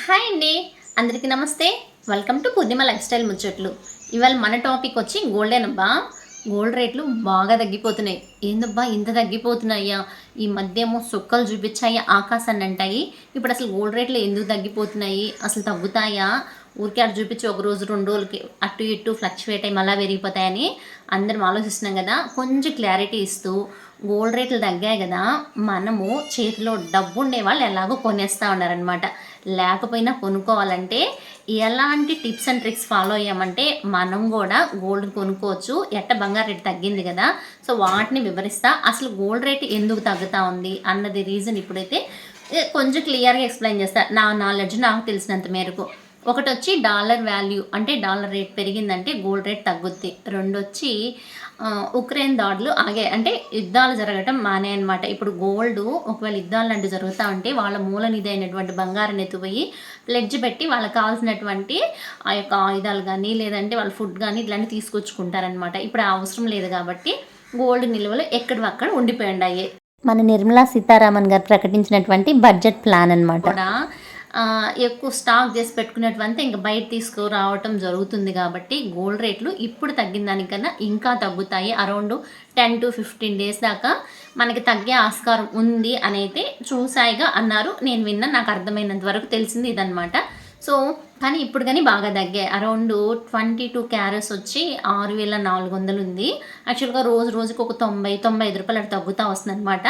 Hi అండి. అందరికీ నమస్తే. Welcome to Purnima life style ముచ్చట్లు. ఇవాళ మన టాపిక్ వచ్చి గోల్డెన్ అబ్బా. గోల్డ్ రేట్లు బాగా తగ్గిపోతున్నాయి. ఏందబ్బా ఇంత తగ్గిపోతున్నాయా? ఈ మధ్య ఏమో సుక్కలు చూపించాయి ఆకాశాన్ని అంటాయి. ఇప్పుడు అసలు గోల్డ్ రేట్లు ఎందుకు తగ్గిపోతున్నాయి? అసలు తగ్గుతాయా? ఊరికే అటు చూపించి ఒక రోజు రెండు రోజులకి అటు ఇటు ఫ్లక్చువేట్ అయ్యి మళ్ళీ పెరిగిపోతాయని అందరం ఆలోచిస్తున్నాం కదా. కొంచెం క్లారిటీ ఇస్తూ గోల్డ్ రేట్లు తగ్గాయి కదా. మనము చేతిలో డబ్బు ఉండే వాళ్ళు ఎలాగో కొనేస్తూ ఉన్నారనమాట లేకపోయినా కొనుక్కోవాలంటే ఎలాంటి టిప్స్ అండ్ ట్రిక్స్ ఫాలో అయ్యామంటే మనం కూడా గోల్డ్ కొనుక్కోవచ్చు. ఎట్ట బంగారు రేటు తగ్గింది కదా. సో వాటిని వివరిస్తా. అసలు గోల్డ్ రేటు ఎందుకు తగ్గుతా ఉంది అన్నది రీజన్ ఇప్పుడైతే కొంచెం క్లియర్గా ఎక్స్ప్లెయిన్ చేస్తా. నా నాలెడ్జ్ నాకు తెలిసినంత మేరకు. ఒకటి వచ్చి డాలర్ వాల్యూ అంటే డాలర్ రేట్ పెరిగిందంటే గోల్డ్ రేట్ తగ్గుద్ది. రెండు వచ్చి ఉక్రెయిన్ దాడులు ఆగే అంటే యుద్ధాలు జరగటం మానే అనమాట ఇప్పుడు గోల్డ్ ఒకవేళ యుద్ధాలు లాంటివి జరుగుతూ ఉంటే వాళ్ళ మూల నిధి అయినటువంటి బంగారం ఎత్తుపోయి ప్లెడ్జ్ పెట్టి వాళ్ళకి కావాల్సినటువంటి ఆ యొక్క ఆయుధాలు కానీ లేదంటే వాళ్ళ ఫుడ్ కానీ ఇట్లాంటివి తీసుకొచ్చుకుంటారనమాట ఇప్పుడు ఆ అవసరం లేదు కాబట్టి గోల్డ్ నిల్వలు ఎక్కడి అక్కడ ఉండిపోయి ఉన్నాయి మన నిర్మలా సీతారామన్ గారు ప్రకటించినటువంటి బడ్జెట్ ప్లాన్ ఆ, ఎక్కువ స్టాక్ చేసి పెట్టుకునేటువంటి ఇంకా బయట తీసుకురావటం జరుగుతుంది కాబట్టి గోల్డ్ రేట్లు ఇప్పుడు తగ్గిన దానికన్నా ఇంకా తగ్గుతాయి. Around ten to fifteen days దాకా మనకి తగ్గే ఆస్కారం ఉంది అని అయితే చూసాయిగా అన్నారు. నేను విన్నా నాకు అర్థమైనంత వరకు తెలిసింది ఇదనమాట సో కానీ ఇప్పుడు కానీ బాగా తగ్గాయి. అరౌండ్ ట్వంటీ టూ క్యారెట్స్ వచ్చి ఆరు వేల నాలుగు వందలు ఉంది. యాక్చువల్గా రోజు రోజుకి ఒక తొంభై తొంభై ఐదు రూపాయలు అటు తగ్గుతూ వస్తుంది అనమాట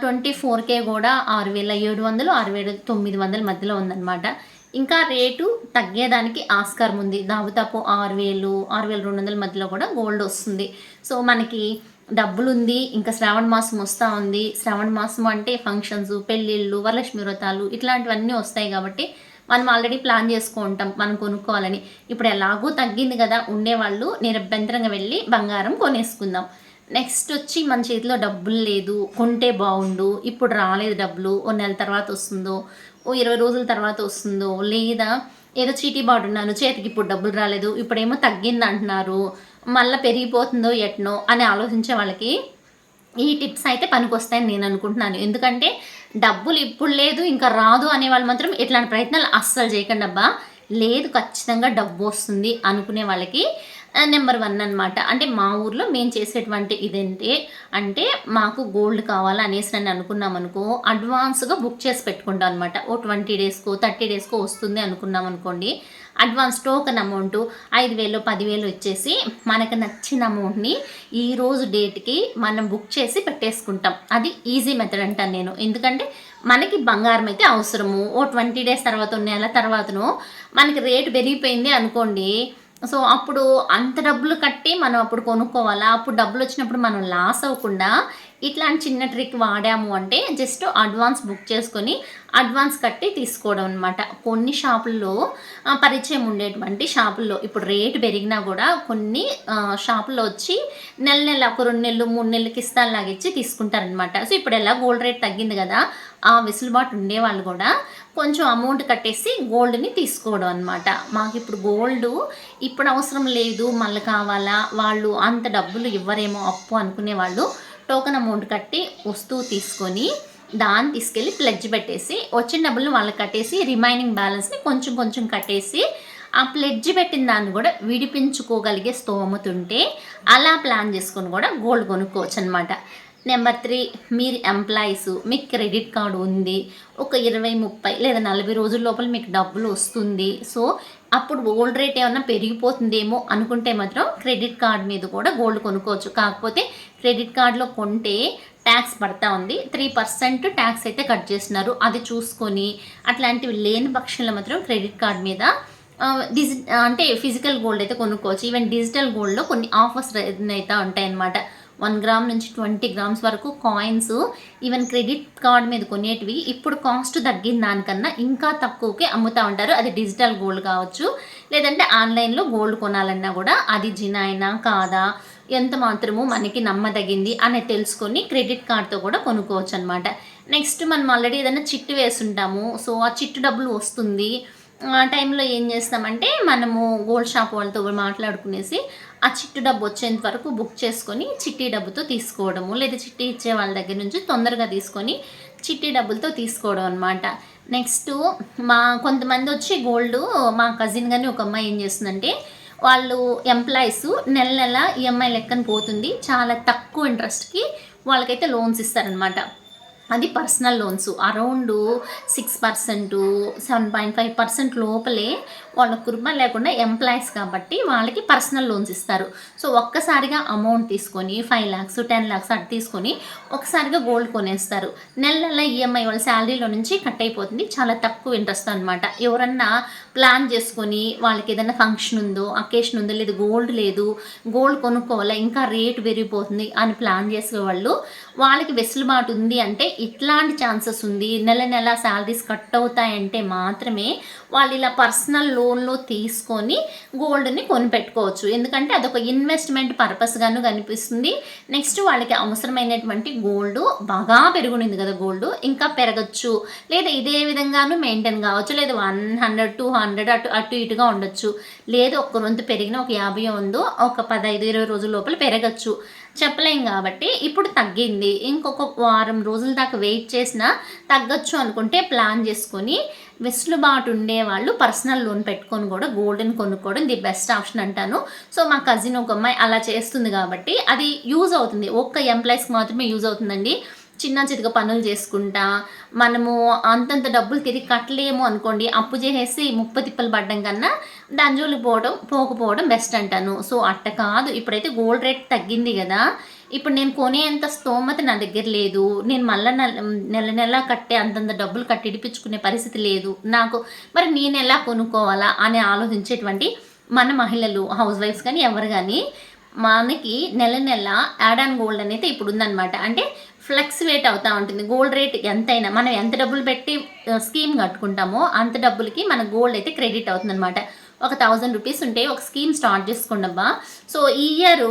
ట్వంటీ ఫోర్కే కూడా ఆరు వేల ఏడు వందలు ఆరు వేల తొమ్మిది వందల మధ్యలో ఉందన్నమాట. ఇంకా రేటు తగ్గేదానికి ఆస్కారం ఉంది. దాదాపు ఆరు వేలు ఆరు వేల రెండు వందల మధ్యలో కూడా గోల్డ్ వస్తుంది. సో మనకి డబ్బులు ఉంది ఇంకా శ్రావణ మాసం వస్తూ ఉంది. శ్రావణ మాసం అంటే ఫంక్షన్స్ పెళ్ళిళ్ళు వరలక్ష్మి వ్రతాలు ఇట్లాంటివన్నీ వస్తాయి కాబట్టి మనం ఆల్రెడీ ప్లాన్ చేసుకుంటాం మనం కొనుక్కోవాలని. ఇప్పుడు ఎలాగో తగ్గింది కదా ఉండేవాళ్ళు నిరభ్యంతరంగా వెళ్ళి బంగారం కొనేసుకుందాం. నెక్స్ట్ వచ్చి మన చేతిలో డబ్బులు లేదు కొంటే బాగుండు ఇప్పుడు రాలేదు డబ్బులు ఓ నెల తర్వాత వస్తుందో ఓ ఇరవై రోజుల తర్వాత వస్తుందో లేదా ఏదో చీటీ బాడున్నాను చేతికి ఇప్పుడు డబ్బులు రాలేదు ఇప్పుడేమో తగ్గింది అంటున్నారు మళ్ళీ పెరిగిపోతుందో ఎట్నో అని ఆలోచించే వాళ్ళకి ఈ టిప్స్ అయితే పనికొస్తాయని నేను అనుకుంటున్నాను. ఎందుకంటే డబ్బులు ఇప్పుడు లేదు ఇంకా రాదు అనే వాళ్ళు మాత్రం ఇట్లాంటి ప్రయత్నాలు అస్సలు చేయకండి అబ్బా. లేదు ఖచ్చితంగా డబ్బు వస్తుంది అనుకునే వాళ్ళకి నెంబర్ వన్ అనమాట అంటే మా ఊర్లో మేము చేసేటువంటి ఇదేంటి అంటే మాకు గోల్డ్ కావాలా అనేసి అని అనుకున్నాం అనుకో అడ్వాన్స్గా బుక్ చేసి పెట్టుకుంటాం అనమాట ఓ ట్వంటీ డేస్కో థర్టీ డేస్కో వస్తుంది అనుకున్నాం అనుకోండి. అడ్వాన్స్ టోకెన్ అమౌంట్ ఐదు వేలు పదివేలు వచ్చేసి మనకు నచ్చిన అమౌంట్ని ఈ రోజు డేట్కి మనం బుక్ చేసి పెట్టేసుకుంటాం. అది ఈజీ మెథడ్ అంటాను నేను. ఎందుకంటే మనకి బంగారం అయితే అవసరము. ఓ ట్వంటీ డేస్ తర్వాత నెల తర్వాతను మనకి రేటు పెరిగిపోయింది అనుకోండి. సో అప్పుడు అంత డబ్బులు కట్టి మనం అప్పుడు కొనుక్కోవాలా? అప్పుడు డబ్బులు వచ్చినప్పుడు మనం లాస్ అవ్వకుండా ఇట్లాంటి చిన్న ట్రిక్ వాడాము అంటే జస్ట్ అడ్వాన్స్ బుక్ చేసుకొని అడ్వాన్స్ కట్టి తీసుకోవడం అనమాట కొన్ని షాపుల్లో పరిచయం ఉండేటువంటి షాపుల్లో ఇప్పుడు రేటు పెరిగినా కూడా కొన్ని షాపుల్లో వచ్చి నెల నెల ఒక రెండు నెలలు మూడు నెలలకి ఇస్తాలాగా ఇచ్చి తీసుకుంటారనమాట సో ఇప్పుడు ఎలా గోల్డ్ రేట్ తగ్గింది కదా ఆ వెసులుబాటు ఉండేవాళ్ళు కూడా కొంచెం అమౌంట్ కట్టేసి గోల్డ్ని తీసుకోవడం అనమాట మాకు ఇప్పుడు గోల్డ్ ఇప్పుడు అవసరం లేదు మళ్ళీ కావాలా వాళ్ళు అంత డబ్బులు ఇవ్వరేమో అప్పు అనుకునే వాళ్ళు టోకెన్ అమౌంట్ కట్టి వస్తువు తీసుకొని దాన్ని తీసుకెళ్ళి ప్లెడ్జ్ పెట్టేసి వచ్చిన డబ్బులు వాళ్ళకి కట్టేసి రిమైనింగ్ బ్యాలెన్స్ని కొంచెం కొంచెం కట్టేసి ఆ ప్లెడ్జ్ పెట్టిన దాన్ని కూడా విడిపించుకోగలిగే స్తోమతుంటే అలా ప్లాన్ చేసుకొని కూడా గోల్డ్ కొనుక్కోవచ్చు అనమాట నెంబర్ త్రీ మీరు ఎంప్లాయీస్ మీకు క్రెడిట్ కార్డు ఉంది. ఒక ఇరవై ముప్పై లేదా నలభై రోజుల లోపల మీకు డబ్బులు వస్తుంది. సో అప్పుడు గోల్డ్ రేట్ ఏమన్నా పెరిగిపోతుందేమో అనుకుంటే మాత్రం క్రెడిట్ కార్డ్ మీద కూడా గోల్డ్ కొనుక్కోవచ్చు. కాకపోతే క్రెడిట్ కార్డులో కొంటే ట్యాక్స్ పడతా ఉంది. త్రీ పర్సెంట్ ట్యాక్స్ అయితే కట్ చేస్తున్నారు. అది చూసుకొని అట్లాంటివి లేని పక్షంలో మాత్రం క్రెడిట్ కార్డ్ మీద డిజి అంటే ఫిజికల్ గోల్డ్ అయితే కొనుక్కోవచ్చు. ఈవెన్ డిజిటల్ గోల్డ్లో కొన్ని ఆఫర్స్ అయితే ఉంటాయన్నమాట. వన్ గ్రామ్ నుంచి ట్వంటీ గ్రామ్స్ వరకు కాయిన్స్ ఈవెన్ క్రెడిట్ కార్డ్ మీద కొనేటివి. ఇప్పుడు కాస్ట్ తగ్గిన దానికన్నా ఇంకా తక్కువకి అమ్ముతూ ఉంటారు. అది డిజిటల్ గోల్డ్ కావచ్చు లేదంటే ఆన్లైన్లో గోల్డ్ కొనాలన్నా కూడా అది జినాయినా కాదా ఎంత మాత్రము మనకి నమ్మదగింది అని తెలుసుకొని క్రెడిట్ కార్డ్తో కూడా కొనుక్కోవచ్చు అనమాట నెక్స్ట్ మనం ఆల్రెడీ ఏదైనా చిట్టు వేసుంటాము. సో ఆ చిట్టు డబ్బులు వస్తుంది. ఆ టైంలో ఏం చేస్తామంటే మనము గోల్డ్ షాప్ వాళ్ళతో మాట్లాడుకునేసి ఆ చిట్టు డబ్బు వచ్చేంత వరకు బుక్ చేసుకొని చిట్టి డబ్బుతో తీసుకోవడము లేదా చిట్టి ఇచ్చే వాళ్ళ దగ్గర నుంచి తొందరగా తీసుకొని చిట్టి డబ్బులతో తీసుకోవడం అనమాట నెక్స్ట్ మా కొంతమంది వచ్చి గోల్డ్ మా కజిన్ కానీ ఒక అమ్మాయి ఏం చేస్తుందంటే వాళ్ళు ఎంప్లాయీస్ నెల నెల ఈఎంఐ లెక్కన పోతుంది చాలా తక్కువ ఇంట్రెస్ట్కి వాళ్ళకైతే లోన్స్ ఇస్తారనమాట అది personal loans around six percent seven point five percent లోపలే వాళ్ళ కుటుంబం లేకుండా ఎంప్లాయీస్ కాబట్టి వాళ్ళకి పర్సనల్ లోన్స్ ఇస్తారు. సో ఒక్కసారిగా అమౌంట్ తీసుకొని ఫైవ్ ల్యాక్స్ టెన్ ల్యాక్స్ అటు తీసుకొని ఒకసారిగా గోల్డ్ కొనేస్తారు. నెల నెల ఈఎంఐ వాళ్ళ శాలరీలో నుంచి కట్ అయిపోతుంది. చాలా తక్కువ ఇంట్రెస్ట్ అనమాట ఎవరన్నా ప్లాన్ చేసుకొని వాళ్ళకి ఏదైనా ఫంక్షన్ ఉందో అకేషన్ ఉందో లేదు గోల్డ్ లేదు గోల్డ్ కొనుక్కోవాలా ఇంకా రేట్ పెరిగిపోతుంది అని ప్లాన్ చేసే వాళ్ళు వాళ్ళకి వెసులుబాటు ఉంది అంటే ఇట్లాంటి ఛాన్సెస్ ఉంది. నెల నెల శాలరీస్ కట్ అవుతాయంటే మాత్రమే వాళ్ళు ఇలా పర్సనల్ లోన్లు తీసుకొని గోల్డ్ని కొనిపెట్టుకోవచ్చు. ఎందుకంటే అదొక ఇన్వెస్ట్మెంట్ పర్పస్గాను కనిపిస్తుంది. నెక్స్ట్ వాళ్ళకి అవసరమైనటువంటి గోల్డ్ బాగా పెరుగునింది కదా గోల్డ్ ఇంకా పెరగచ్చు. లేదా ఇదే విధంగాను మెయింటైన్ కావచ్చు. లేదా వన్ హండ్రెడ్ టూ హండ్రెడ్ అటు అటు ఇటుగా ఉండొచ్చు. లేదు ఒక్క రొంతు పెరిగిన ఒక యాభై ఉందో ఒక పదహైదు ఇరవై రోజుల లోపల పెరగచ్చు. చెప్పలేం కాబట్టి ఇప్పుడు తగ్గింది. ఇంకొక వారం రోజుల దాకా వెయిట్ చేసినా తగ్గొచ్చు అనుకుంటే ప్లాన్ చేసుకొని వెసులుబాటు ఉండేవాళ్ళు పర్సనల్ లోన్ పెట్టుకొని కూడా గోల్డ్ని కొనుక్కోవడం ది బెస్ట్ ఆప్షన్ అంటాను. సో మా కజిన్ ఒక అమ్మాయి అలా చేస్తుంది కాబట్టి అది యూజ్ అవుతుంది. ఒక్క ఎంప్లాయీస్కి మాత్రమే యూజ్ అవుతుందండి. చిన్న చితక పనులు చేసుకుంటా మనము అంతంత డబ్బులు తిరిగి కట్టలేము అనుకోండి అప్పు చేసేసి ముప్ప తిప్పలు పడ్డం కన్నా దాని జోలికి పోవడం పోకపోవడం బెస్ట్ అంటాను. సో అట్ట కాదు. ఇప్పుడైతే గోల్డ్ రేట్ తగ్గింది కదా. ఇప్పుడు నేను కొనేంత స్తోమత నా దగ్గర లేదు. నేను మళ్ళీ నెల నెల కట్టే అంతంత డబ్బులు కట్టి ఇడిపించుకునే పరిస్థితి లేదు. నాకు మరి నేను ఎలా కొనుక్కోవాలా అని ఆలోచించేటువంటి మన మహిళలు హౌస్ వైఫ్స్ కానీ ఎవరు కానీ మనకి నెల నెల యాడ్ ఆన్ గోల్డ్ అనేది ఇప్పుడు ఉందన్నమాట అంటే ఫ్లక్చువేట్ అవుతూ ఉంటుంది. గోల్డ్ రేట్ ఎంతైనా మనం ఎంత డబ్బులు పెట్టి స్కీమ్ కట్టుకుంటామో అంత డబ్బులకి మన గోల్డ్ అయితే క్రెడిట్ అవుతుందన్నమాట. ఒక థౌజండ్ రూపీస్ ఉంటే ఒక స్కీమ్ స్టార్ట్ చేసుకోండబ్బా సో ఈ ఇయర్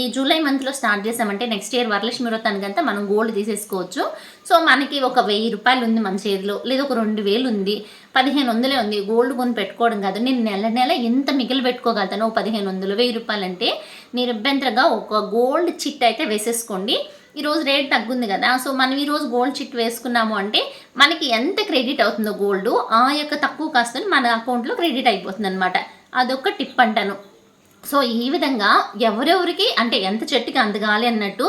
ఈ జూలై మంత్లో స్టార్ట్ చేసామంటే నెక్స్ట్ ఇయర్ వరలక్ష్మి వ్రతానికంతా మనం గోల్డ్ తీసేసుకోవచ్చు. సో మనకి ఒక వెయ్యి రూపాయలు ఉంది మన చేతిలో లేదా ఒక రెండు వేలు ఉంది. పదిహేను వందలే ఉంది. గోల్డ్ కొని పెట్టుకోవడం కాదు. నేను నెల నెల ఎంత మిగిలి పెట్టుకోగలుగుతాను పదిహేను వందలు వెయ్యి రూపాయలు అంటే నిరభ్యంతరంగా ఒక గోల్డ్ చిట్ అయితే వేసేసుకోండి. ఈరోజు రేట్ తగ్గుంది కదా. సో మనం ఈరోజు గోల్డ్ చిట్ వేసుకున్నాము అంటే మనకి ఎంత క్రెడిట్ అవుతుందో గోల్డ్ ఆ యొక్క తక్కువ కాస్తని మన అకౌంట్లో క్రెడిట్ అయిపోతుంది అనమాట అదొక టిప్ అంటాను. సో ఈ విధంగా ఎవరెవరికి అంటే ఎంత చెట్టుకి అందగాలి అన్నట్టు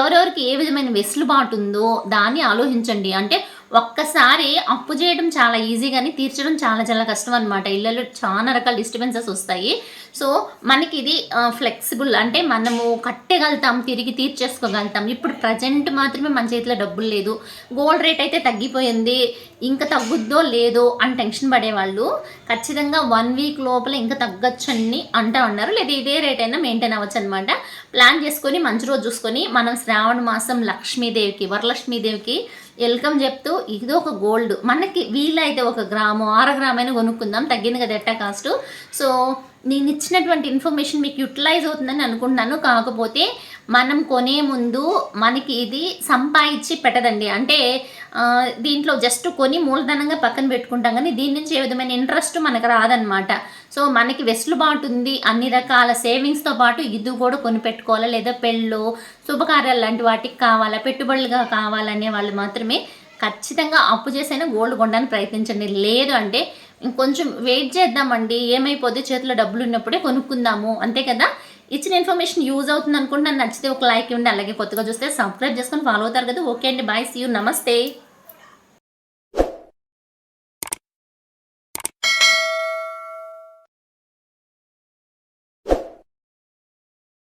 ఎవరెవరికి ఏ విధమైన వెసులుబాటు ఉందో దాన్ని ఆలోచించండి. అంటే ఒక్కసారి అప్పు చేయడం చాలా ఈజీ కానీ తీర్చడం చాలా చాలా కష్టం అనమాట ఇళ్ళలో చాలా రకాల డిస్టర్బెన్సెస్ వస్తాయి. సో మనకి ఇది ఫ్లెక్సిబుల్ అంటే మనము కట్టగలుగుతాం తిరిగి తీర్చేసుకోగలుగుతాం. ఇప్పుడు ప్రజెంట్ మాత్రమే మన చేతిలో డబ్బులు లేదు. గోల్డ్ రేట్ అయితే తగ్గిపోయింది. ఇంకా తగ్గుద్దో లేదో అని టెన్షన్ పడేవాళ్ళు ఖచ్చితంగా వన్ వీక్ లోపల ఇంకా తగ్గొచ్చని అంటా ఉన్నారు. లేదా ఇదే రేట్ అయినా మెయింటైన్ అవ్వచ్చు అనమాట ప్లాన్ చేసుకొని మంచి రోజు చూసుకొని మనం శ్రావణ మాసం లక్ష్మీదేవికి వరలక్ష్మీదేవికి వెల్కమ్ చెప్తూ ఇది ఒక గోల్డ్ మనకి వీలైతే ఒక గ్రాము అర గ్రామైనా కొనుక్కుందాం. తగ్గింది కదా ఎట్టా కాస్ట్ సో నేను ఇచ్చినటువంటి ఇన్ఫర్మేషన్ మీకు యూటిలైజ్ అవుతుందని అనుకుంటున్నాను. కాకపోతే మనం కొనే ముందు మనకి ఇది సంపాదించి పెట్టదండి. అంటే దీంట్లో జస్ట్ కొని మూలధనంగా పక్కన పెట్టుకుంటాం కానీ దీని నుంచి ఏ విధమైన ఇంట్రెస్ట్ మనకు రాదనమాట సో మనకి వెసులుబాటు ఉంది. అన్ని రకాల సేవింగ్స్తో పాటు ఇది కూడా కొని పెట్టుకోవాలా? లేదా పెళ్ళు శుభకార్యాలు లాంటి వాటికి కావాలా? పెట్టుబడులుగా కావాలనే వాళ్ళు మాత్రమే ఖచ్చితంగా అప్పు చేసైనా గోల్డ్ కొనడానికి ప్రయత్నించండి. లేదు అంటే ఇంకొంచెం వెయిట్ చేద్దామండి. ఏమైపోతే చేతిలో డబ్బులు ఉన్నప్పుడే కొనుక్కుందాము. అంతే కదా? ఇచ్చిన ఇన్ఫర్మేషన్ యూజ్ అవుతుంది అనుకుంటే నచ్చితే ఒక లైక్ ఇవ్వండి. అలాగే కొత్తగా చూస్తే సబ్స్క్రైబ్ చేసుకొని ఫాలో అవుతారు కదా? ఓకే అండి. బాయ్ సీ యూ నమస్తే